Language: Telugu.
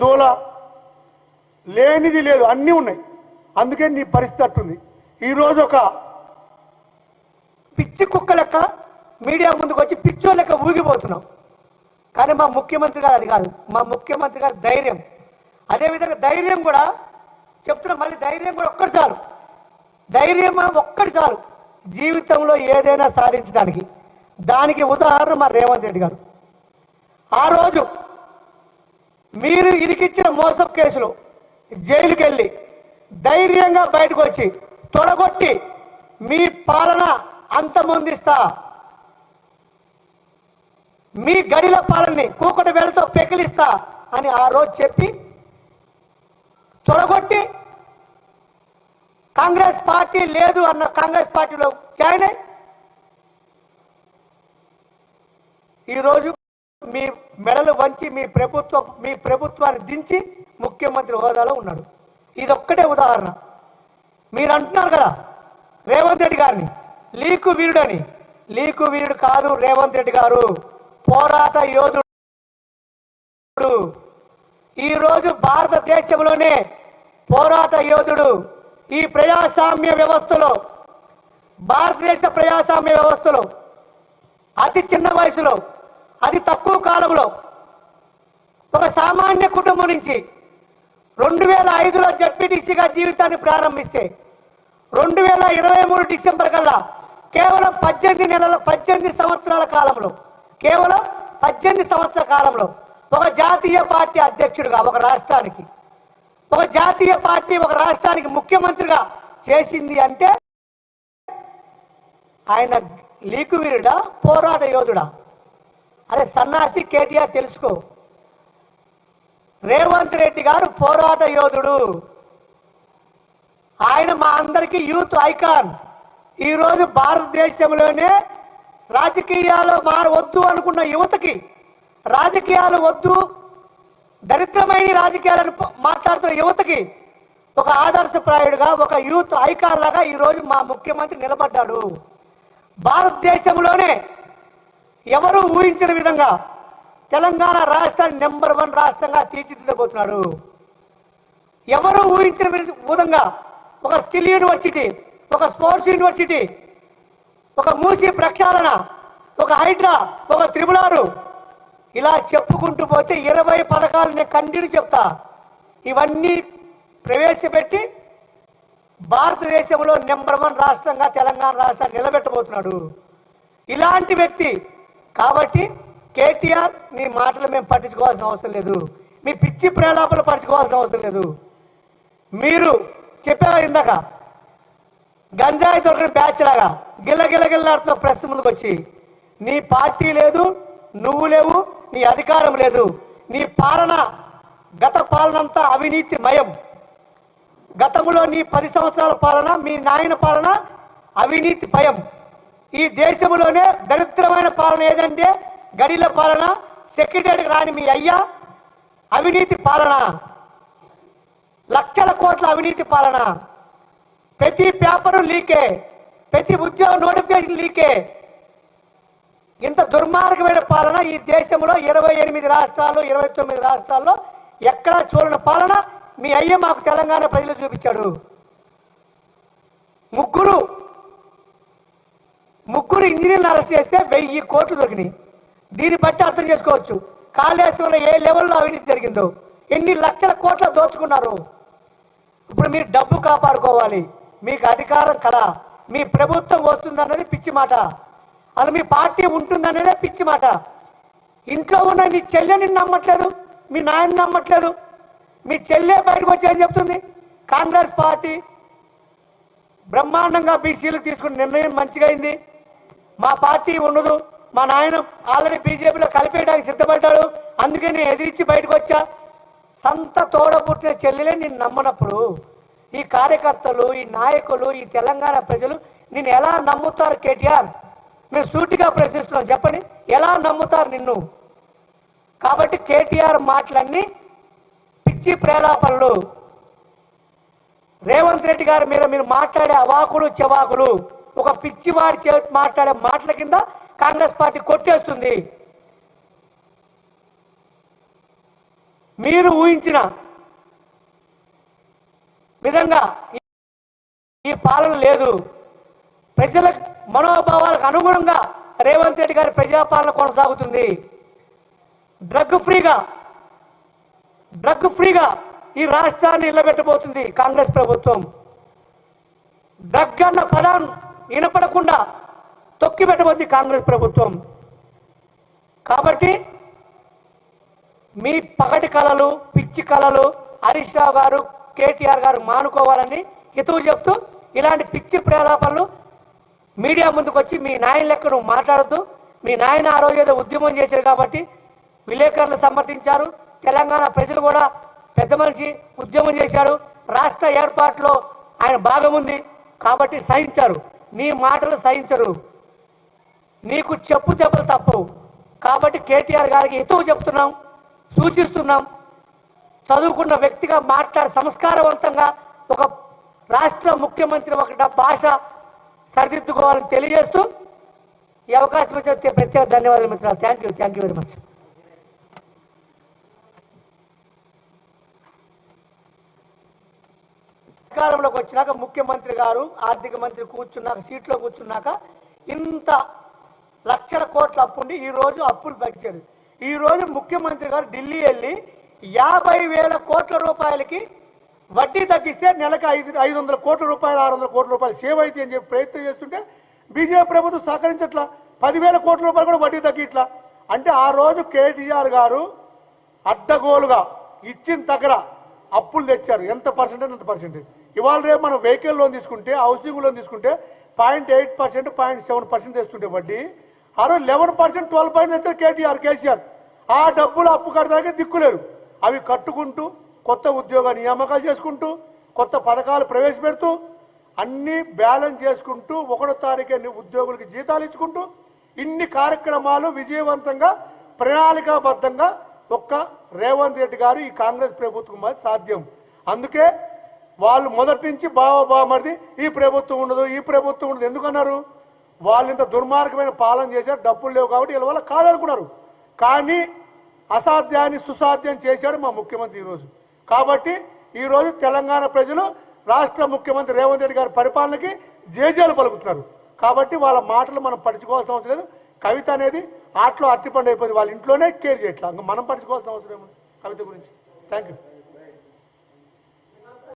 దూల లేనిది లేదు అన్నీ ఉన్నాయి. అందుకే నీ పరిస్థితి అట్టుంది. ఈరోజు ఒక పిచ్చి కుక్క లెక్క మీడియా ముందుకు వచ్చి పిచ్చో లెక్క ఊగిపోతున్నాం. కానీ మా ముఖ్యమంత్రి గారు అది కాదు. మా ముఖ్యమంత్రి గారు ధైర్యం. అదేవిధంగా ధైర్యం కూడా చెప్తున్నా మళ్ళీ ధైర్యం కూడా ఒక్కటి చాలు. ధైర్యం ఒక్కటి చాలు. జీవితంలో ఏదైనా సాధించడానికి. దానికి ఉదాహరణ మా రేవంత్ రెడ్డి గారు. ఆ రోజు మీరు ఇరికిచ్చిన మోసం కేసులు జైలుకి వెళ్ళి ధైర్యంగా బయటకు వచ్చి తొడగొట్టి మీ పాలన అంతమొందిస్తా. మీ గడిల పాలనని కూకటి వేలతో పెకిలిస్తా అని ఆ రోజు చెప్పి తొడగొట్టి కాంగ్రెస్ పార్టీ లేదు అన్న కాంగ్రెస్ పార్టీలో జాయిన్ అయి ఈరోజు మీ మెడలు వంచి మీ ప్రభుత్వ మీ ప్రభుత్వాన్ని దించి ముఖ్యమంత్రి హోదాలో ఉన్నాడు. ఇది ఒక్కటే ఉదాహరణ. మీరు అంటున్నారు కదా రేవంత్ రెడ్డి గారిని లీకు వీరుడని. లీకు వీరుడు కాదు రేవంత్ రెడ్డి గారు. పోరాట యోధుడు. ఈరోజు భారతదేశంలోనే పోరాట యోధుడు ఈ ప్రజాస్వామ్య వ్యవస్థలో భారతదేశ ప్రజాస్వామ్య వ్యవస్థలో అతి చిన్న వయసులో అది తక్కువ కాలంలో ఒక సామాన్య కుటుంబం నుంచి రెండు వేల ఐదులో జడ్పీటీసీగా జీవితాన్ని ప్రారంభిస్తే రెండు వేల ఇరవై మూడు డిసెంబర్ కల్లా కేవలం పద్దెనిమిది నెలల పద్దెనిమిది సంవత్సరాల కాలంలో కేవలం పద్దెనిమిది సంవత్సరాల కాలంలో ఒక జాతీయ పార్టీ అధ్యక్షుడిగా ఒక రాష్ట్రానికి ఒక జాతీయ పార్టీ ఒక రాష్ట్రానికి ముఖ్యమంత్రిగా చేసింది అంటే ఆయన లీకువీరుడా పోరాట యోధుడా? అరే సన్నాసి కేటీఆర్ తెలుసుకో. రేవంత్ రెడ్డి గారు పోరాట యోధుడు. ఆయన మా అందరికీ యూత్ ఐకాన్. ఈరోజు భారతదేశంలోనే రాజకీయాలు మారవద్దు అనుకున్న యువతకి రాజకీయాలు వద్దు దరిద్రమైన రాజకీయాలను మాట్లాడుతున్న యువతకి ఒక ఆదర్శప్రాయుడుగా ఒక యూత్ ఐకాన్ లాగా ఈరోజు మా ముఖ్యమంత్రి నిలబడ్డాడు. భారతదేశంలోనే ఎవరు ఊహించిన విధంగా తెలంగాణ రాష్ట్రాన్ని నెంబర్ వన్ రాష్ట్రంగా తీర్చిదిద్దబోతున్నాడు. ఎవరు ఊహించిన విధంగా ఒక స్కిల్ యూనివర్సిటీ ఒక స్పోర్ట్స్ యూనివర్సిటీ ఒక మూసి ప్రక్షాళన ఒక హైడ్రా ఒక త్రిబులారు ఇలా చెప్పుకుంటూ పోతే ఇరవై పథకాలు నేను కంటిన్యూ చెప్తా. ఇవన్నీ ప్రవేశపెట్టి భారతదేశంలో నెంబర్ వన్ రాష్ట్రంగా తెలంగాణ రాష్ట్రాన్ని నిలబెట్టబోతున్నాడు. ఇలాంటి వ్యక్తి కాబట్టి కేటీఆర్ నీ మాటలు మేము పట్టించుకోవాల్సిన అవసరం లేదు. మీ పిచ్చి ప్రేలాపలు పట్టించుకోవాల్సిన అవసరం లేదు. మీరు చెప్పారు ఇందాక? గంజాయి దొరకని బ్యాచ్ లాగా గిల్ల గిల్ల గిల్లాడుతున్న ప్రెస్ ముందుకు వచ్చి నీ పార్టీ లేదు నువ్వు లేవు నీ అధికారం లేదు. నీ పాలన గత పాలనంతా అవినీతి మయం గతంలో నీ పది సంవత్సరాల పాలన మీ నాయన పాలన అవినీతి భయం ఈ దేశంలోనే దరిద్రమైన పాలన ఏదంటే గడిల పాలన సెక్రటరీ రాని మీ అయ్యా అవినీతి పాలన. లక్షల కోట్ల అవినీతి పాలన. ప్రతి పేపరు లీకే ప్రతి ఉద్యోగ నోటిఫికేషన్ లీకే. ఇంత దుర్మార్గమైన పాలన ఈ దేశంలో ఇరవై ఎనిమిది రాష్ట్రాల్లో ఇరవై తొమ్మిది రాష్ట్రాల్లో ఎక్కడా చూడని పాలన మీ అయ్య మాకు తెలంగాణ ప్రజలు చూపించాడు. ముగ్గురు ముగ్గురు ఇంజనీర్లు అరెస్ట్ చేస్తే వెయ్యి కోట్లు దొరికినాయి. దీన్ని బట్టి అర్థం చేసుకోవచ్చు. కాళేశ్వరంలో ఏ లెవెల్లో అవినీతి జరిగిందో ఎన్ని లక్షల కోట్ల దోచుకున్నారు. ఇప్పుడు మీరు డబ్బు కాపాడుకోవాలి. మీకు అధికారం కదా మీ ప్రభుత్వం వస్తుందన్నది పిచ్చి మాట. అసలు మీ పార్టీ ఉంటుందనేదే పిచ్చి మాట. ఇంట్లో ఉన్న నీ చెల్లెని నమ్మట్లేదు మీ నాయన నమ్మట్లేదు. మీ చెల్లె బయటకు వచ్చి ఏం చెప్తుంది? కాంగ్రెస్ పార్టీ బ్రహ్మాండంగా బీసీలకు తీసుకున్న నిర్ణయం మంచిగా అయింది మా పార్టీ ఉండదు మా నాయన ఆల్రెడీ బీజేపీలో కలిపేయడానికి సిద్ధపడ్డాడు. అందుకే నేను ఎదిరించి బయటకు వచ్చా. సంత తోడ పుట్టిన చెల్లెలే నేను నమ్మనప్పుడు. ఈ కార్యకర్తలు ఈ నాయకులు ఈ తెలంగాణ ప్రజలు నేను ఎలా నమ్ముతారు కేటీఆర్? మేము సూటిగా ప్రశ్నిస్తున్నాం. చెప్పండి ఎలా నమ్ముతారు నిన్ను? కాబట్టి కేటీఆర్ మాటలన్నీ పిచ్చి ప్రేలాపనలు రేవంత్ రెడ్డి గారి మీద మీరు మాట్లాడే అవాకులు చెవాకులు. ఒక పిచ్చివాడి చే మాట్లాడే మాటల కింద కాంగ్రెస్ పార్టీ కొట్టేస్తుంది. మీరు ఊహించిన విధంగా ఈ- పాలన లేదు. ప్రజల మనోభావాలకు అనుగుణంగా రేవంత్ రెడ్డి గారి ప్రజాపాలన కొనసాగుతుంది. డ్రగ్ ఫ్రీగా డ్రగ్ ఫ్రీగా ఈ రాష్ట్రాన్ని నిలబెట్టబోతుంది కాంగ్రెస్ ప్రభుత్వం. డ్రగ్ అన్న పదాన్ని వినపడకుండా తొక్కి పెట్టబోతుంది కాంగ్రెస్ ప్రభుత్వం. కాబట్టి మీ పగటి కళలు పిచ్చి కళలు హరీష్ రావు గారు కేటీఆర్ గారు మానుకోవాలని హితవు చెప్తూ ఇలాంటి పిచ్చి ప్రేలాపనలు మీడియా ముందుకు వచ్చి మీ నాయన లెక్క నువ్వు మాట్లాడద్దు. మీ నాయన ఆ రోజు ఏదో ఉద్యమం చేశారు కాబట్టి విలేకరులు సమర్థించారు. తెలంగాణ ప్రజలు కూడా పెద్ద మనిషి ఉద్యమం చేశారు రాష్ట్ర ఏర్పాటులో ఆయన భాగం ఉంది కాబట్టి సహించారు. నీ మాటలు సహించరు. నీకు చెప్పు దెబ్బలు తప్పవు. కాబట్టి కేటీఆర్ గారికి ఎతువు చెప్తున్నాం సూచిస్తున్నాం. చదువుకున్న వ్యక్తిగా మాట్లాడే సంస్కారవంతంగా ఒక రాష్ట్ర ముఖ్యమంత్రి ఒక భాష సరిదిద్దుకోవాలని తెలియజేస్తూ ఈ అవకాశం ఇచ్చే ప్రత్యేక ధన్యవాదాలు మిత్రులు thank you thank you very much అధికారంలోకి వచ్చినాక ముఖ్యమంత్రి గారు ఆర్థిక మంత్రి కూర్చున్నాక సీట్లో కూర్చున్నాక ఇంత లక్షల కోట్ల అప్పుండి ఈ రోజు అప్పులు తగ్గించారు ఈరోజు ముఖ్యమంత్రి గారు ఢిల్లీ వెళ్ళి యాభై వేల కోట్ల రూపాయలకి వడ్డీ తగ్గిస్తే నెలకు ఐదు ఐదు వందల కోట్ల రూపాయలు ఆరు వందల కోట్ల రూపాయలు సేవ్ అయితే అని చెప్పి ప్రయత్నం చేస్తుంటే బీజేపీ ప్రభుత్వం సహకరించట్లా? పదివేల కోట్ల రూపాయలు కూడా వడ్డీ తగ్గిట్లా? అంటే ఆ రోజు కేటీఆర్ గారు అడ్డగోలుగా ఇచ్చిన దగ్గర అప్పులు తెచ్చారు. ఎంత పర్సెంటేజ్ అంత పర్సెంటేజ్ ఇవాళ రేపు మనం వెహికల్ లోన్ తీసుకుంటే హౌసింగ్ లోన్ తీసుకుంటే point eight percent point seven percent తెస్తుంటే వడ్డీ. ఆ రోజు లెవెన్ పర్సెంట్ ట్వెల్వ్ పాయింట్ తెచ్చారు కేటీఆర్ కేసీఆర్. ఆ డబ్బులు అప్పు కట్టడానికి దిక్కులేరు అవి కట్టుకుంటూ కొత్త ఉద్యోగ నియామకాలు చేసుకుంటూ కొత్త పథకాలు ప్రవేశపెడుతూ అన్నీ బ్యాలెన్స్ చేసుకుంటూ ఒకటో తారీఖు ఉద్యోగులకి జీతాలు ఇచ్చుకుంటూ ఇన్ని కార్యక్రమాలు విజయవంతంగా ప్రణాళికాబద్ధంగా ఒక్క రేవంత్ రెడ్డి గారు ఈ కాంగ్రెస్ ప్రభుత్వం సాధ్యం. అందుకే వాళ్ళు మొదటి నుంచి బావ బామర్ది ఈ ప్రభుత్వం ఉండదు ఈ ప్రభుత్వం ఉండదు. ఎందుకన్నారు? వాళ్ళు ఇంత దుర్మార్గమైన పాలన చేశారు డబ్బులు లేవు కాబట్టి వీళ్ళ వల్ల కాదనుకున్నారు. కానీ అసాధ్యాన్ని సుసాధ్యం చేశాడు మా ముఖ్యమంత్రి ఈరోజు. కాబట్టి ఈరోజు తెలంగాణ ప్రజలు రాష్ట్ర ముఖ్యమంత్రి రేవంత్ రెడ్డి గారి పరిపాలనకి జేజేలు పలుకుతున్నారు. కాబట్టి వాళ్ళ మాటలు మనం పట్టించుకోవాల్సిన అవసరం లేదు. కవిత అనేది ఆటలో అట్టిపండు అయిపోయింది. వాళ్ళ ఇంట్లోనే కేర్ చేయట్లా. మనం పట్టించుకోవాల్సిన అవసరం ఏముంది? కవిత గురించి. Thank you